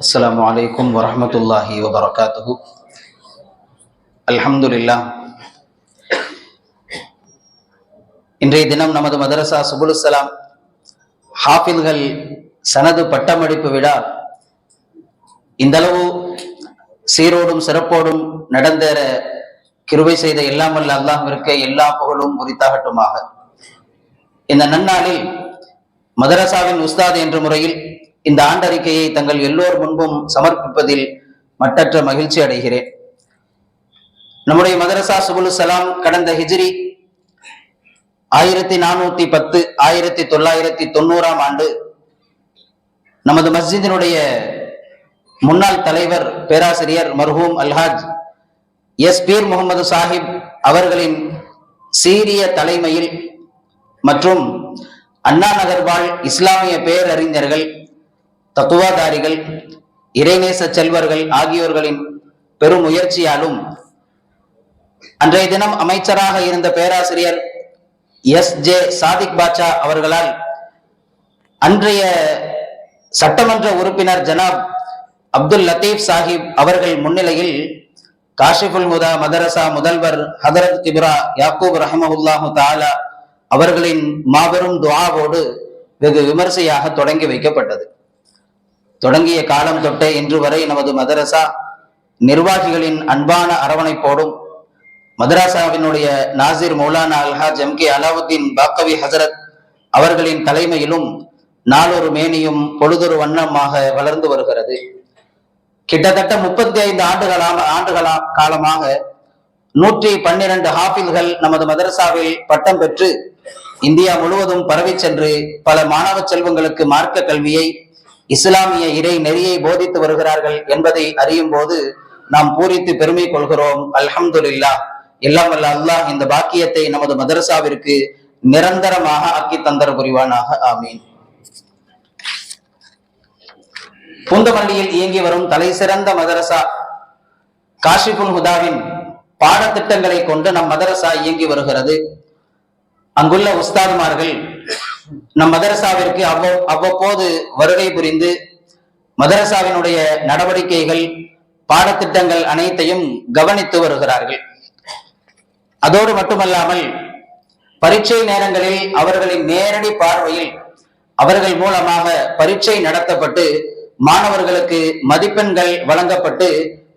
السلام عليكم ورحمة الله وبركاته الحمد لله இன்றைய தினம் நமது மதரசா சுபுலுசலாம் ஹாஃபில்கள் சனது பட்டமளிப்பு விழா இந்தளவு சீரோடும் சிறப்போடும் நடந்தேற கிருபை செய்த எல்லாம் வல்ல அல்லாஹ்விற்கு எல்லா புகழும் உரித்தாகட்டுமாக இந்த நன்னாளில் மதரசாவின் உஸ்தாத் என்ற முறையில் இந்த ஆண்டறிக்கையை தங்கள் எல்லோர் முன்பும் சமர்ப்பிப்பதில் மட்டற்ற மகிழ்ச்சி அடைகிறேன். நம்முடைய மதரசா சுபுல் சலாம் கடந்த ஹிஜ்ரி ஆயிரத்தி நானூத்தி பத்து ஆயிரத்தி தொள்ளாயிரத்தி தொண்ணூறாம் ஆண்டு நமது மஸ்ஜிதினுடைய முன்னாள் தலைவர் பேராசிரியர் மர்ஹூம் அல்ஹாஜ் எஸ். பீர் முகமது சாஹிப் அவர்களின் சீரிய தலைமையில் மற்றும் அண்ணா நகர்வாழ் இஸ்லாமிய பேரறிஞர்கள் தத்துவாதாரிகள் இறைநேச செல்வர்கள் ஆகியோர்களின் பெரும் முயற்சியாலும் அன்றைய தினம் அமைச்சராக இருந்த பேராசிரியர் எஸ். ஜே. சாதிக் பாட்சா அவர்களால் அன்றைய சட்டமன்ற உறுப்பினர் ஜனாப் அப்துல் லத்தீப் சாஹிப் அவர்கள் முன்னிலையில் காஷிஃபுல் ஹுதா மதரசா முதல்வர் ஹதரத் கிப்ரா யாக்கூப் ரஹமஹுல்லாஹு தாலா அவர்களின் மாபெரும் துவாவோடு வெகு விமர்சையாக தொடங்கி வைக்கப்பட்டது. தொடங்கிய காலம் தொட்டே இன்று வரை நமது மதரசா நிர்வாகிகளின் அன்பான அரவணைப்போடும் மதராசாவினுடைய நாசிர் மௌலானா அல்ஹாஜ் எம் கே அலாவுத்தீன் பாக்கவி ஹசரத் அவர்களின் தலைமையிலும் நாளொரு மேனியும் பொழுதொரு வண்ணமாக வளர்ந்து வருகிறது. கிட்டத்தட்ட முப்பத்தி ஐந்து ஆண்டுகளாக ஆண்டுகளா காலமாக நூற்றி பன்னிரண்டு ஹாஃபில்கள் நமது மதரசாவில் பட்டம் பெற்று இந்தியா முழுவதும் பரவி சென்று பல மாணவ செல்வங்களுக்கு மார்க்க கல்வியை இஸ்லாமிய இறை நெறியை போதித்து வருகிறார்கள் என்பதை அறியும் போது நாம் பூரித்து பெருமை கொள்கிறோம். அல்ஹம்துலில்லா எல்லாம் வல்ல அல்லாஹ் இந்த பாக்கியத்தை நமது மதரசாவிற்கு நிரந்தரமாக ஆக்கி தந்தர புரிவானாக. ஆமீன். பூந்தமல்லியில் இயங்கி வரும் தலை சிறந்த மதரசா காஷிபுல் ஹுதாவின் பாடத்திட்டங்களை கொண்டு நம் மதரசா இயங்கி வருகிறது. அங்குள்ள உஸ்தாதுமார்கள் நம் மதரசாவிற்கு அவ்வ அவ்வப்போது வருகை புரிந்து மதரசாவினுடைய நடவடிக்கைகள் பாடத்திட்டங்கள் அனைத்தையும் கவனித்து வருகிறார்கள். அதோடு மட்டுமல்லாமல் பரீட்சை நேரங்களில் அவர்களின் நேரடி பார்வையில் அவர்கள் மூலமாக பரீட்சை நடத்தப்பட்டு மாணவர்களுக்கு மதிப்பெண்கள் வழங்கப்பட்டு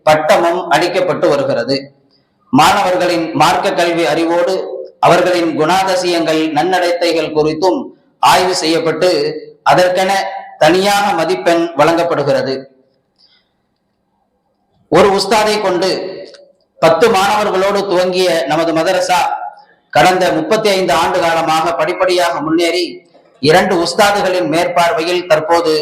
பட்டமும் அளிக்கப்பட்டு வருகிறது. மாணவர்களின் மார்க்க கல்வி அறிவோடு அவர்களின் குணாதசியங்கள் நன்னடத்தைகள் குறித்தும் ஆய்வு செய்யப்பட்டு அதற்கென தனியாக மதிப்பெண் வழங்கப்படுகிறது. ஒரு உஸ்தாதை கொண்டு பத்து மாணவர்களோடு துவங்கிய நமது மதரசா கடந்த முப்பத்தி ஐந்து ஆண்டு காலமாக படிப்படியாக முன்னேறி இரண்டு உஸ்தாதுகளின் மேற்பார்வையில் தற்போது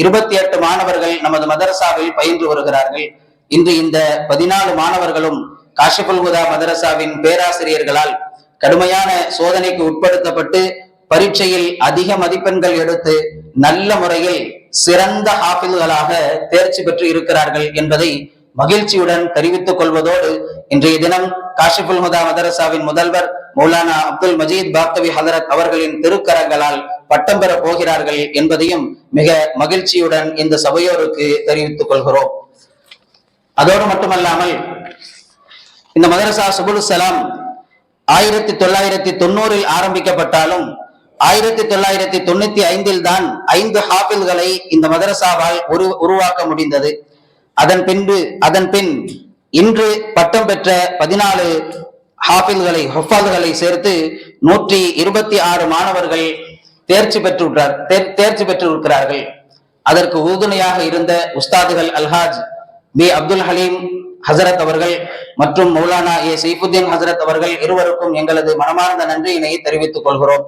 இருபத்தி எட்டு மாணவர்கள் நமது மதரசாவில் பயின்று வருகிறார்கள். இன்று இந்த பதினாலு மாணவர்களும் காஷிபுல் மதரசாவின் பேராசிரியர்களால் கடுமையான சோதனைக்கு உட்படுத்தப்பட்டு பரீட்சையில் அதிக மதிப்பெண்கள் எடுத்து நல்ல முறையில் சிறந்த ஆபில்களாக தேர்ச்சி பெற்று இருக்கிறார்கள் என்பதை மகிழ்ச்சியுடன் தெரிவித்துக் கொள்வதோடு இன்றைய தினம் காஷிபுல் முதா மதரசாவின் முதல்வர் மௌலானா அப்துல் மஜீத் பாக்தவி ஹதரத் அவர்களின் திருக்கரங்களால் பட்டம் பெற போகிறார்கள் என்பதையும் மிக மகிழ்ச்சியுடன் இந்த சபையோருக்கு தெரிவித்துக் கொள்கிறோம். அதோடு மட்டுமல்லாமல் இந்த மதரசா சுபுல் சலாம் ஆயிரத்தி தொள்ளாயிரத்தி தொண்ணூறில் ஆரம்பிக்கப்பட்டாலும் ஆயிரத்தி தொள்ளாயிரத்தி தொண்ணூத்தி ஐந்தில் தான் ஐந்து ஹாபில்களை இந்த மதரசாவால் உரு உருவாக்க முடிந்தது. அதன் பின்பு அதன் பின் இன்று பட்டம் பெற்ற பதினாலு ஹாபில்களை ஹொஃபால்களை சேர்த்து நூற்றி இருபத்தி ஆறு மாணவர்கள் தேர்ச்சி பெற்றுள்ளார் தேர்ச்சி பெற்றிருக்கிறார்கள். அதற்கு உறுதுணையாக இருந்த உஸ்தாதுகள் அல்ஹாஜ் பி அப்துல் ஹலீம் ஹசரத் அவர்கள் மற்றும் மௌலானா ஏ சைஃபுத்தீன் ஹசரத் அவர்கள் இருவருக்கும் எங்களது மனமார்ந்த நன்றியினை தெரிவித்துக் கொள்கிறோம்.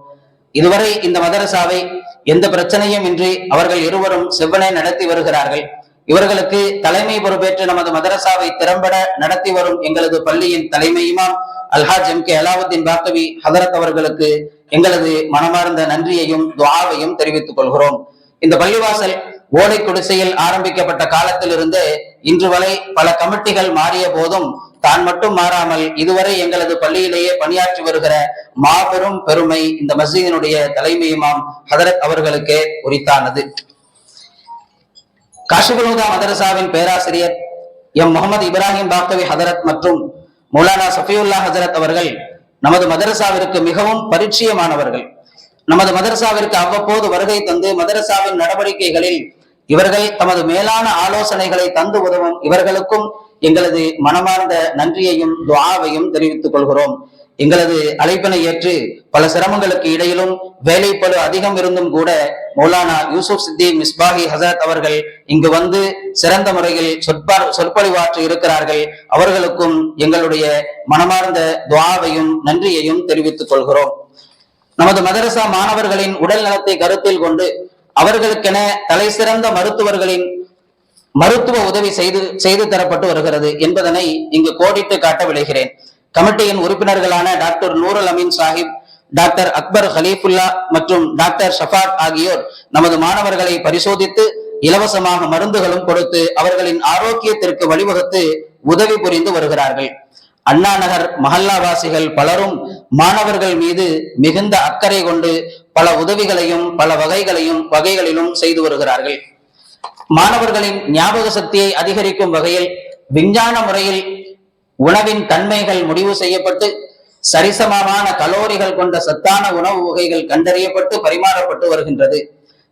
இதுவரை இந்த மதரசாவை எந்த பிரச்சனையும் இன்றி அவர்கள் இருவரும் செவ்வனே நடத்தி வருகிறார்கள். இவர்களுக்கு தலைமை பொறுப்பேற்று நமது மதரசாவை திறம்பட நடத்தி வரும் எங்களது பள்ளியின் தலைமையுமாம் அல்ஹாஜ் எம் கே அலாவுத்தீன் பாக்கவி ஹதரத் அவர்களுக்கு எங்களது மனமார்ந்த நன்றியையும் துவாவையும் தெரிவித்துக் கொள்கிறோம். இந்த பள்ளிவாசல் ஓலை குடிசையில் ஆரம்பிக்கப்பட்ட காலத்திலிருந்து இன்று வரை பல கமிட்டிகள் மாறிய போதும் தான் மட்டும் மாறாமல் இதுவரை எங்களது பள்ளியிலேயே பணியாற்றி வருகிற மாபெரும் பெருமை இந்த மஸ்ஜிதினுடைய தலைமையுமாம் ஹதரத் அவர்களுக்கே உரித்தானது. காஷிபுலுதா மதரசாவின் பேராசிரியர் எம் முகமது இப்ராஹிம் பாக்தவி ஹதரத் மற்றும் மௌலானா சஃபியுல்லா ஹசரத் அவர்கள் நமது மதரசாவிற்கு மிகவும் பரிச்சயமானவர்கள். நமது மதரசாவிற்கு அவ்வப்போது வருகை தந்து மதரசாவின் நடவடிக்கைகளில் இவர்கள் தமது மேலான ஆலோசனைகளை தந்து உதவும் இவர்களுக்கும் எங்களது மனமார்ந்த நன்றியையும் துவாவையும் தெரிவித்துக் கொள்கிறோம். எங்களது அழைப்பினை ஏற்று பல சிரமங்களுக்கு இடையிலும் வேலைப்பளு அதிகம் இருந்தும் கூட மௌலானா யூசுப் சித்தி மிஸ்பாஹி ஹசரத் அவர்கள் இங்கு வந்து சிறந்த முறையில் சொற்பார் சொற்பொழிவாற்றி இருக்கிறார்கள். அவர்களுக்கும் எங்களுடைய மனமார்ந்த துவாவையும் நன்றியையும் தெரிவித்துக் கொள்கிறோம். நமது மதரசா மாணவர்களின் உடல் நலத்தை கருத்தில் கொண்டு அவர்களுக்கென தலை சிறந்த மருத்துவர்களின் மருத்துவ உதவி செய்து செய்து தரப்பட்டு வருகிறது என்பதனை இங்கு கோடிட்டு காட்ட விளைகிறேன் கமிட்டியின் உறுப்பினர்களான டாக்டர் நூரல் அமீன் சாஹிப் டாக்டர் அக்பர் ஹலீஃபுல்லா மற்றும் டாக்டர் ஷஃபாத் ஆகியோர் நமது மாணவர்களை பரிசோதித்து இலவசமாக மருந்துகளும் கொடுத்து அவர்களின் ஆரோக்கியத்திற்கு வழிவகுத்து உதவி புரிந்து வருகிறார்கள். அண்ணா நகர் மஹல்லாவாசிகள் பலரும் மாணவர்கள் மீது மிகுந்த அக்கறை கொண்டு பல உதவிகளையும் பல வகைகளையும் வகைகளிலும் செய்து வருகிறார்கள். மாணவர்களின் ஞாபக சக்தியை அதிகரிக்கும் வகையில் விஞ்ஞான முறையில் உணவின் தன்மைகள் முடிவு செய்யப்பட்டு சரிசமமான கலோரிகள் கொண்ட சத்தான உணவு வகைகள் கண்டறியப்பட்டு பரிமாறப்பட்டு வருகின்றது.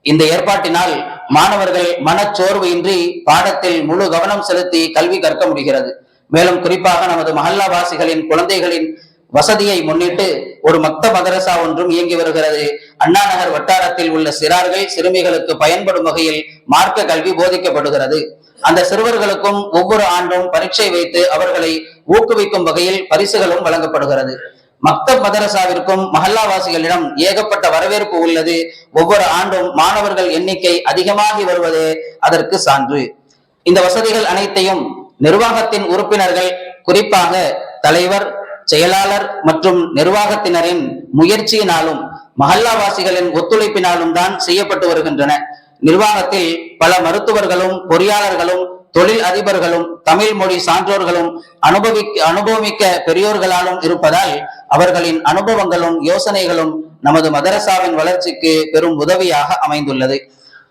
இந்த ஏற்பாட்டினால் மாணவர்கள் மனச்சோர்வு இன்றி பாடத்தில் முழு கவனம் செலுத்தி கல்வி கற்க முடிகிறது. மேலும் குறிப்பாக நமது மஹல்லாவாசிகளின் குழந்தைகளின் வசதியை முன்னிட்டு ஒரு மக்த மதரசா ஒன்றும் இயங்கி வருகிறது. அண்ணா நகர் வட்டாரத்தில் உள்ள சிறார்கள் சிறுமிகளுக்கு பயன்படும் வகையில் மார்க்க கல்வி போதிக்கப்படுகிறது. அந்த சிறுவர்களுக்கும் ஒவ்வொரு ஆண்டும் பரீட்சை வைத்து அவர்களை ஊக்குவிக்கும் வகையில் பரிசுகளும் வழங்கப்படுகிறது. மக்தப் மதரசாவிற்கும் மஹல்லாவாசிகளிடம் ஏகப்பட்ட வரவேற்பு உள்ளது. ஒவ்வொரு ஆண்டும் மாணவர்கள் எண்ணிக்கை அதிகமாகி வருவதே அதற்கு சான்று. இந்த வசதிகள் அனைத்தையும் நிர்வாகத்தின் உறுப்பினர்கள் குறிப்பாக தலைவர் செயலாளர் மற்றும் நிர்வாகத்தினரின் முயற்சியினாலும் மஹல்லாவாசிகளின் ஒத்துழைப்பினாலும் தான் செய்யப்பட்டு வருகின்றன. நிர்வாகத்தில் பல மருத்துவர்களும் பொறியாளர்களும் தொழில் அதிபர்களும் தமிழ் மொழி சான்றோர்களும் அனுபவி அனுபவமிக்க பெரியோர்களாலும் இருப்பதால் அவர்களின் அனுபவங்களும் யோசனைகளும் நமது மதரசாவின் வளர்ச்சிக்கு பெரும் உதவியாக அமைந்துள்ளது.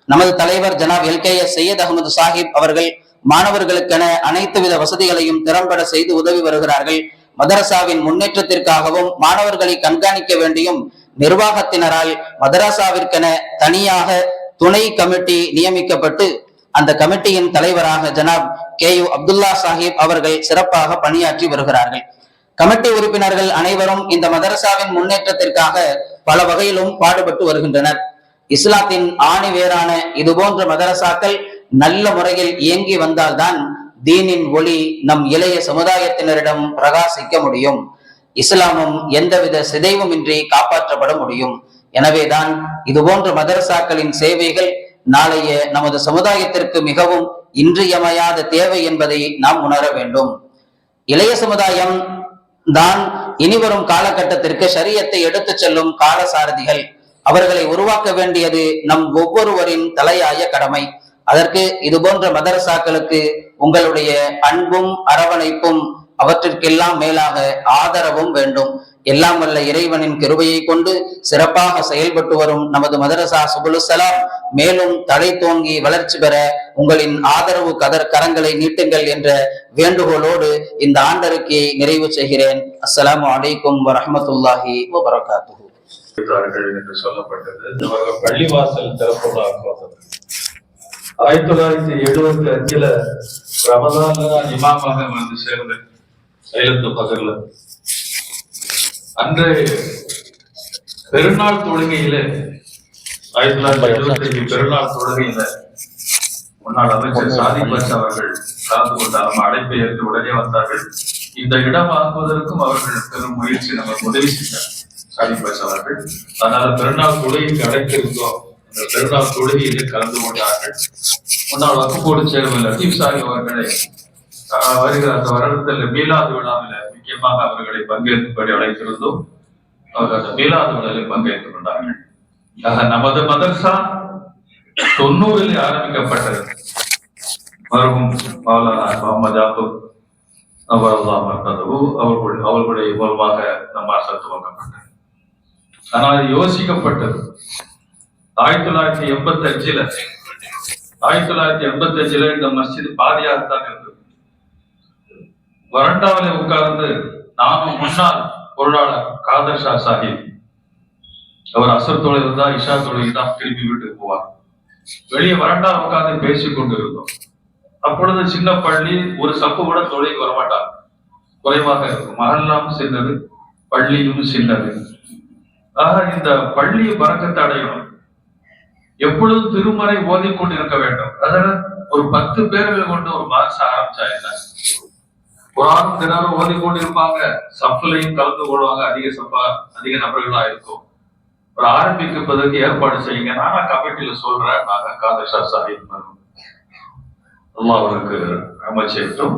நமது தலைவர் ஜனாப் L. K. S. Syed Ahmed Sahib அவர்கள் மாணவர்களுக்கென அனைத்து வித வசதிகளையும் திறம்பட செய்து உதவி வருகிறார்கள். மதரசாவின் முன்னேற்றத்திற்காகவும் மாணவர்களை கண்காணிக்க வேண்டியும் நிர்வாகத்தினரால் மதரசாவிற்கென தனியாக துணை கமிட்டி நியமிக்கப்பட்டு அந்த கமிட்டியின் தலைவராக ஜனாப் கே யு அப்துல்லா சாஹிப் அவர்கள் சிறப்பாக பணியாற்றி வருகிறார்கள். கமிட்டி உறுப்பினர்கள் அனைவரும் இந்த மதரசாவின் முன்னேற்றத்திற்காக பல வகையிலும் பாடுபட்டு வருகின்றனர். இஸ்லாத்தின் ஆணி வேறான இது போன்ற மதரசாக்கள் நல்ல முறையில் இயங்கி வந்தால்தான் தீனின் ஒளி நம் இளைய சமுதாயத்தினரிடம் பிரகாசிக்க முடியும். இஸ்லாமும் எந்தவித சிதைவுமின்றி காப்பாற்றப்பட முடியும். எனவேதான் இது போன்ற மதரசாக்களின் சேவைகள் நாளைய நமது சமுதாயத்திற்கு மிகவும் இன்றியமையாத தேவை என்பதை நாம் உணர வேண்டும். இளைய சமுதாயம் தான் இனிவரும் காலகட்டத்திற்கு சரியத்தை எடுத்துச் செல்லும் கால சாரதிகள் அவர்களை உருவாக்க வேண்டியது நம் ஒவ்வொருவரின் தலையாய கடமை. அதற்கு இது போன்ற மதரசாக்களுக்கு உங்களுடைய அன்பும் அரவணைப்பும் அவற்றிற்கெல்லாம் மேலாக ஆதரவும் வேண்டும். எல்லாம் வல்ல இறைவனின் கிருபையை கொண்டு சிறப்பாக செயல்பட்டு வரும் நமது மதரசா சுபுலுசலாம் மேலும் தலை தோங்கி வளர்ச்சி பெற உங்களின் ஆதரவு கதர் கரங்களை நீட்டுங்கள் என்ற வேண்டுகோளோடு இந்த ஆண்டறிக்கையை நிறைவு செய்கிறேன். அஸ்லாம் வலைக்கும் வரமத்துல்லாஹி வபரகாத்துஹு. என்று சொல்லப்பட்டது. அவர்கள் பள்ளிவாசல் திறப்புள்ளாக்குவது ஆயிரத்தி தொள்ளாயிரத்தி எழுபத்தி அஞ்சுல ரமதான்ல நான் இமாமாக வந்து சேர்ந்தேன் சைலத்து பகல்ல அன்று பெருநாள் தொழுகையில ஆயிரத்தி தொள்ளாயிரத்தி எழுபத்தி அஞ்சு பெருநாள் தொழுகையில முன்னாள் அமைச்சர் சாதி பாஷா அவர்கள் கலந்து கொண்டார் நம்ம அழைப்பை ஏற்று உடனே வந்தார்கள். இந்த இடம் வாங்குவதற்கும் அவர்கள் பெரும் முயற்சி நமக்கு உதவி செய்தார் சாதி பாஷா அவர்கள். அதனால பெருநாள் தொழுகைக்கு அழைத்திருந்தோம் அந்த பெருநாள் தொழுகையிலே கலந்து கொண்டார்கள். முன்னாள் வகுப்போடு சேர்ந்த லத்தீப் சாஹிப் அவர்களை வருகிற அந்த வருடத்தில் மீலாது விழாவில் முக்கியமாக அவர்களை பங்கேற்கும்படி அழைத்திருந்தோம். அவர்கள் அந்த மீலாது விழாவில் பங்கேற்றுக் கொண்டார்கள். ஆக, நமது மதர்சா தொண்ணூறில் ஆரம்பிக்கப்பட்டது. மருகும் மௌலானா முகமது ஆபூப் அவர்களா மர்த்ததவு அவர்களுடைய அவர்களுடைய மூலமாக நம்ம அரசு துவங்கப்பட்டது ஆனால் யோசிக்கப்பட்டது. ஆயிரத்தி தொள்ளாயிரத்தி எண்பத்தி அஞ்சுல ஆயிரத்தி தொள்ளாயிரத்தி எண்பத்தி அஞ்சுல இந்த மஸ்ஜித் பாதியாகத்தான் இருந்தது. வறண்டாவில உட்கார்ந்து நானும் முன்னாள் பொருளாளர் காதர் ஷா சாஹிப் அவர் அசர் தொழில் தான் இஷா தொழில் தான் திரும்பி வீட்டுக்கு போவார். வெளியே வறண்டா உட்கார்ந்து பேசிக் கொண்டிருந்தோம். அப்பொழுது சின்ன பள்ளி ஒரு சப்பு கூட தொழில் வரமாட்டார். குறைவாக இருக்கும். மகல்லாம் சின்னது பள்ளியும் சின்னது ஆக இந்த பள்ளி பறக்கத்தை அடையணும் எப்பொழுதும் திருமறை ஓதி கொண்டிருக்க வேண்டும். அதனால ஒரு பத்து பேர்கள் கொண்டு ஒரு மாசம் ஆரம்பிச்சா என்ன? குரான் தினமும் ஓதிக்கொண்டிருப்பாங்க. சஃப்லையும் கலந்து கொள்வாங்க. அதிக சப்பா அதிக நபர்களா இருக்கும். ஒரு ஆரம்பிக்கப்பதற்கு ஏற்பாடு செய்யுங்க. நானா கமிட்டியில சொல்றேன். நாங்க காதர்ஷா சாஹிப் அம்மா அவருக்கு அமைச்சிட்டும்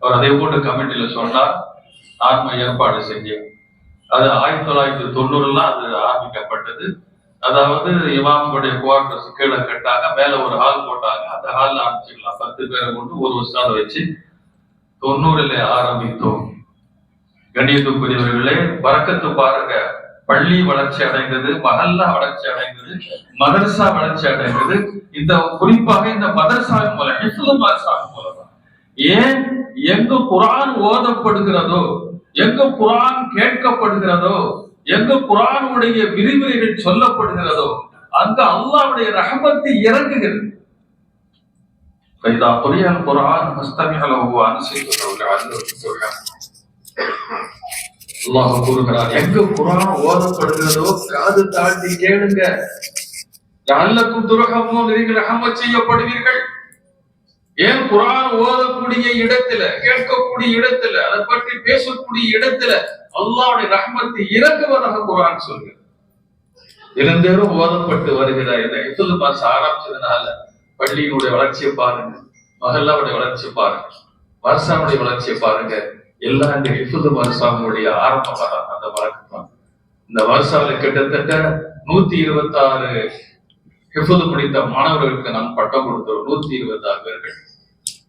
அவர் அதே போட்டு கமிட்டியில சொன்னார். ஆன்ம ஏற்பாடு செஞ்சேன். அது ஆயிரத்தி தொள்ளாயிரத்தி தொண்ணூறுல அது ஆரம்பிக்கப்பட்டது. அதாவது இமாமுடைய குவார்டர்ஸ் கீழே கட்டாங்க மேல ஒரு ஹால் போட்டாங்க. அந்த ஹால்ல ஆரம்பிச்சுக்கலாம். பத்து பேரை கொண்டு ஒரு உஸ்தாத வச்சு தொண்ணூறுல ஆரம்பித்தோம். கணியத்துக்குரியவர்களே வரக்கத்து பாருங்க. பள்ளி வளர்ச்சி அடைந்தது மகல்லா வளர்ச்சி அடைந்தது மதரசா வளர்ச்சி அடைந்தது. இந்த குறிப்பாக இந்த மதரசாவின் மூலம் ஹிஃபுல் மதரசாவின் மூலம் ஏன் எங்கு குரான் ஓதப்படுகிறதோ எங்கு குரான் கேட்கப்படுகிறதோ எங்கு குரானுடைய விரிவுரைகள் சொல்லப்படுகிறதோ அங்க அல்லாவுடைய ரஹமத்து இறங்குகிறது فإذا قرئ القرآن فاستمع له وأنصتوا لعلكم ترحمون அல்லாஹ் கூறுகிறார் எங்க குரான் ஓதப்படுகிறதோ காது தாண்டி கேளுங்க லஅல்லக்கும் துர்ஹமூன் நீங்கள் ரஹமத் செய்யப்படுவீர்கள் ஏன் குரான் ஓதக்கூடிய இடத்துல கேட்கக்கூடிய இடத்துல அதை பற்றி பேசக்கூடிய இடத்துல அல்லாவுடைய ரஹமத்து இறங்குவதாக குரான் சொல்கிறது. இருந்தேரும் ஓதப்பட்டு வருகிற இந்த இசுல் மாசம் ஆரம்பிச்சதுனால? பள்ளியினுடைய வளர்ச்சியை பாருங்க. மகல்லாவுடைய வளர்ச்சியை பாருங்க. வருஷாவுடைய வளர்ச்சியை பாருங்க. எல்லாம் இந்த ஹிஃபுது வருஷாவுடைய ஆரம்பமாக அந்த வழக்கம் இந்த வருஷாவில் கிட்டத்தட்ட நூத்தி இருபத்தி ஆறு ஹிஃபுது முடித்த மாணவர்களுக்கு நாம் பட்டம் கொடுத்தோம் நூத்தி இருபத்தி ஆறு பேர்கள்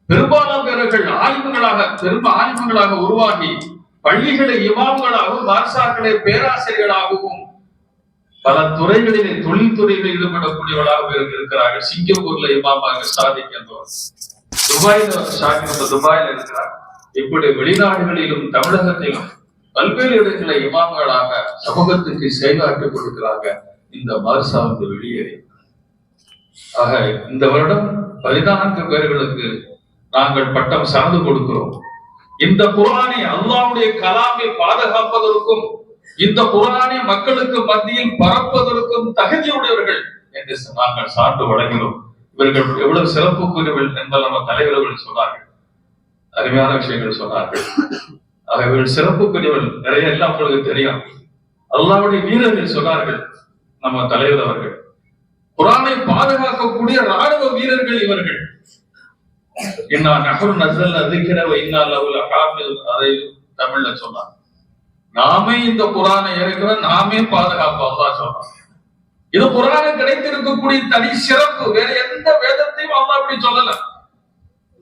பெரும்பாலான பேர்கள் ஆலிம்களாக பெரும் ஆலிம்களாக உருவாகி பள்ளிகளை இமாம்களாகவும் வார்சாக்களை பேராசிரியர்களாகவும் பல துறைகளிலே தொழில்துறைகளில் ஈடுபடக்கூடியவர்களாக இருக்கிறார்கள். சிங்கப்பூர்ல இமாமாக சாதிக்கின்றோம் துபாயில ஷாக்கிரம் துபாயில இருக்கிறார். இப்படி வெளிநாடுகளிலும் தமிழகத்திலும் பல்வேறு இடங்களை இமாம்களாக சமூகத்துக்கு செயலாற்றிக் கொடுக்கிறாங்க. இந்த மதரசாவுக்கு வெளியேறி. ஆக இந்த வருடம் பதினான்கு பேர்களுக்கு நாங்கள் பட்டம் சார்ந்து கொடுக்கிறோம். இந்த குரானை அல்லாவுடைய கலாமை பாதுகாப்பதற்கும் இந்த குரானை மக்களுக்கு மத்தியில் பரப்பதற்கும் தகுதியுடையவர்கள் என்று நாங்கள் சான்று வழங்கினோம். இவர்கள் எவ்வளவு சிறப்புக்குரியவர்கள் என்பதை நம்ம தலைவர்கள் சொன்னார்கள். அருமையான விஷயங்கள் சொன்னார்கள். ஆக இவர்கள் சிறப்புக்குரியவர்கள் நிறைய எல்லாம் உங்களுக்கு தெரியும். அல்லாவுடைய வீரர்கள் சொன்னார்கள் நம்ம தலைவர் அவர்கள். குரானை பாதுகாக்கக்கூடிய ராணுவ வீரர்கள் இவர்கள். என்ன நகர் நசல் அதிக்கிற இன்னா லவுல ஹாஃபில் அதை தமிழ்ல சொன்னார். நாமே இந்த குரானை இறக்குறோம் நாமே பாதுகாப்போம் அல்லாஹ் சொல்றான். இது குரானை கிடைத்திருக்கக்கூடிய தனி சிறப்பு. வேற எந்த வேதத்தையும் அல்லா அப்படி சொல்லல.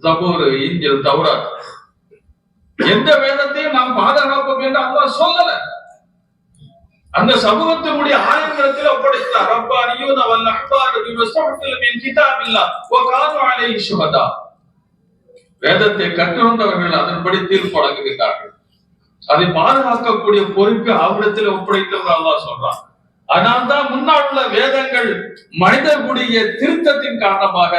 ஜபூர் இஞ்சில் தௌராத். எந்த வேதத்தையும் நாம் பாதுகாப்போம் என்று அல்லாஹ் சொல்லல. அந்த சமூகத்தினுடைய ஆயுதத்தில் ஒப்படைத்தார். ரப்பானியூன் அவல் அஹ்பார் பிமஸ்தஹ்ஃபில் என் கிதாபில்லாஹ் வ கானு அலைஹி ஷுஹதா. வேதத்தை கற்றுவந்தவர்கள் அதன்படி தீர்ப்பு வழங்குகிறார்கள் அதை பாதுகாக்கக்கூடிய பொறுப்பு அவரிடத்தில் ஒப்படைத்தவர் அல்லாஹ் சொல்றான். ஆனால் தான் முன்னால் உள்ள வேதங்கள் மனிதர்களுடைய திருத்தத்தின் காரணமாக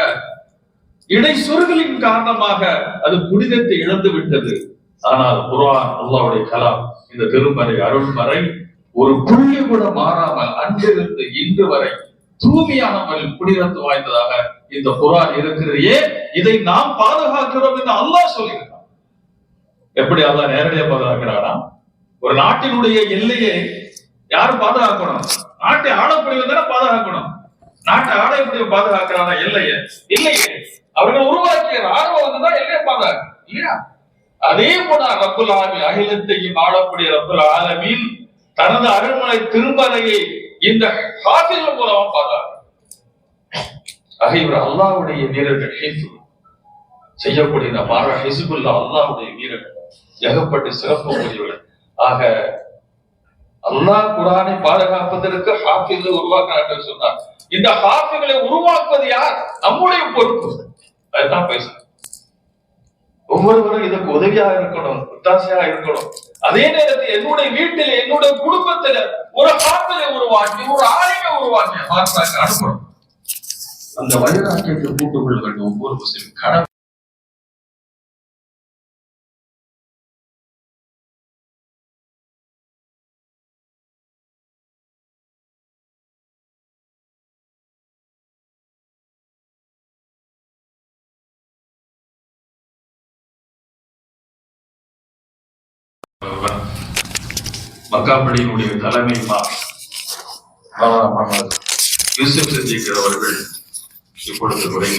இடை சுருகலின் காரணமாக அது புனிதத்தை இழந்து விட்டது ஆனால் குரான் அல்லாவுடைய கலாம் இந்த திருமறை அருள்மறை ஒரு புள்ளி கூட மாறாமல் அன்றிலிருந்து இன்று வரை தூய்மையான முறையில் புனிதத்து வாய்ந்ததாக இந்த குரான் இருக்கிறதையே இதை நாம் பாதுகாக்கிறோம் என்று அல்லாஹ் சொல்லுகிறான் எப்படி அல்லாஹ் நேரடியா பாதுகாக்கிறாரா ஒரு நாட்டினுடைய எல்லையை யாரும் பாதுகாக்கணும்? நாட்டை ஆளக்கூடியவன் தானே பாதுகாக்கணும். நாட்டை ஆளக்கூடிய பாதுகாக்கிறானா? எல்லையை இல்லையே. அவர்கள் உருவாக்கிய ராணுவம் வந்துதான் எல்லையை பாதுகாக்க இல்லையா? அதே போல ரப்புல் ஆலமி அகிலத்தையும் ஆளக்கூடிய ரப்புல் ஆலமின் தனது அருள்மலை திருமலையை இந்த காற்றில் மூலமா பார்த்தார். அகைவர் இவர் வீரர்கள் ஹிசு செய்யக்கூடிய இந்த மாற ஹிசுபுல்லா அல்லாவுடைய வீரர்கள். ஏகப்பட்டு சிறப்பு உரியவர்கள் ஆக அல்லாஹ் குரானை பாதுகாப்பதற்கு ஹாஃபிஸ் உருவாக்குறார்கள் சொன்னார். இந்த ஹாஃபிகளை உருவாக்குவது யார்? நம்முடைய பொறுப்பு. அதுதான் பேசுறேன் ஒவ்வொருவரும் இதுக்கு உதவியா இருக்கணும் ஒத்தாசையா இருக்கணும். அதே நேரத்தில் என்னுடைய வீட்டில் என்னுடைய குடும்பத்துல ஒரு ஹாஃபிலை உருவாக்கி ஒரு ஆளுமை உருவாக்கி பார்த்தாங்க அனுப்பணும் அந்த வைராக்கியத்தை கூட்டுக் கொள்ள வேண்டும். ஒவ்வொரு முஸ்லிம் கடமை மக்காப்பள்ளியினுடைய தலைமை இமாம் யூசுப் சித்திக் இப்பொழுது உரை